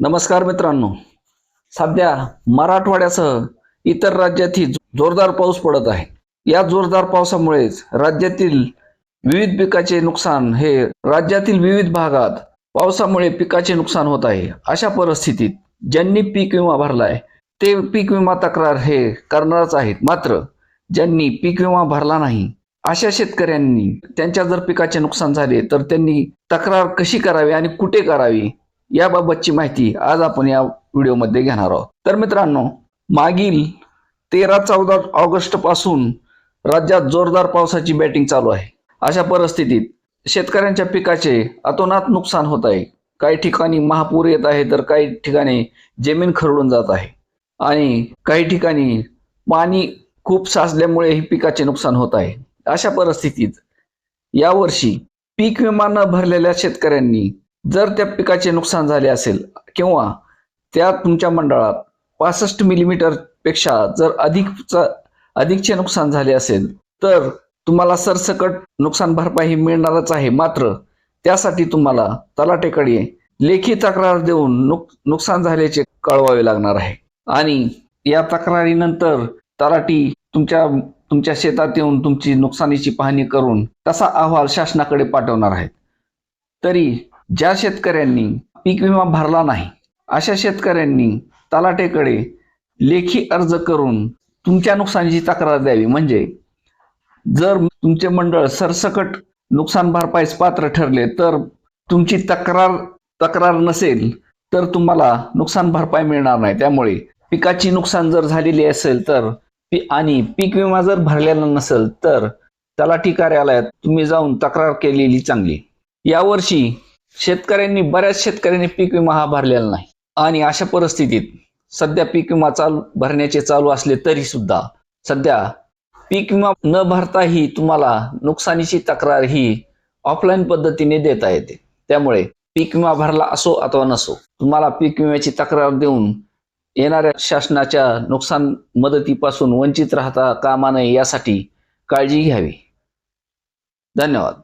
नमस्कार मित्रांनो. सध्या मराठवाड्यासह इतर राज्यातही जोरदार पाऊस पडत आहे. या जोरदार पावसामुळेच राज्यातील विविध पिकाचे नुकसान हे राज्यातील विविध भागात पावसामुळे पिकाचे नुकसान होत आहे. अशा परिस्थितीत ज्यांनी पीक विमा भरलाय ते पीक विमा तक्रार हे करणारच आहेत. मात्र ज्यांनी पीक विमा भरला नाही अशा शेतकऱ्यांनी त्यांच्या जर पिकाचे नुकसान झाले तर त्यांनी तक्रार कशी करावी आणि कुठे करावी? याबाबतची माहिती आज आपण या व्हिडिओमध्ये घेणार आहोत. तर मित्रांनो मागील तेरा चौदा ऑगस्टपासून राज्यात जोरदार पावसाची बॅटिंग चालू आहे. अशा परिस्थितीत शेतकऱ्यांच्या पिकाचे अतोनात नुकसान होत आहे. काही ठिकाणी महापूर येत आहे तर काही ठिकाणी जमीन खरडून जात आहे. आणि काही ठिकाणी पाणी खूप साचल्यामुळे ही पिकाचे नुकसान होत आहे. अशा परिस्थितीत यावर्षी पीक विमा न भरलेल्या शेतकऱ्यांनी जर त्या पिकाचे नुकसान झाले असेल किंवा त्या तुमच्या मंडळात पासष्ट मिलीमीटरपेक्षा जर अधिक अधिकचे नुकसान झाले असेल तर तुम्हाला सरसकट नुकसान भरपाई मिळणारच आहे. मात्र त्यासाठी तुम्हाला तलाटेकडे लेखी तक्रार देऊन नुक नुकसान झाल्याचे कळवावे लागणार आहे. आणि या तक्रारीनंतर तलाटी तुमच्या तुमच्या शेतात येऊन तुमची नुकसानीची पाहणी करून तसा अहवाल शासनाकडे पाठवणार आहेत. तरी ज्या शेतकऱ्यांनी पीक विमा भरला नाही अशा शेतकऱ्यांनी तलाटेकडे लेखी अर्ज करून तुमच्या नुकसानीची तक्रार द्यावी. म्हणजे जर तुमचे मंडळ सरसकट नुकसान भरपाईस पात्र ठरले तर तुमची तक्रार तक्रार नसेल तर तुम्हाला नुकसान भरपाई मिळणार नाही. त्यामुळे पिकाची नुकसान जर झालेली असेल तर पी- आणि पीक विमा जर भरलेला नसेल तर तलाठी कार्यालयात तुम्ही जाऊन तक्रार केलेली चांगली. यावर्षी शेतकऱ्यांनी बऱ्याच शेतकऱ्यांनी पीक विमा हा भरलेला नाही. आणि अशा परिस्थितीत सध्या पीक विमा चालू भरण्याचे चालू असले तरी सुद्धा सध्या पीक विमा न भरताही तुम्हाला नुकसानीची तक्रार ही ऑफलाईन पद्धतीने देता येते. त्यामुळे पीक विमा भरला असो अथवा नसो तुम्हाला पीक विम्याची तक्रार देऊन येणाऱ्या शासनाच्या नुकसान मदतीपासून वंचित राहता कामा नये यासाठी काळजी घ्यावी. धन्यवाद.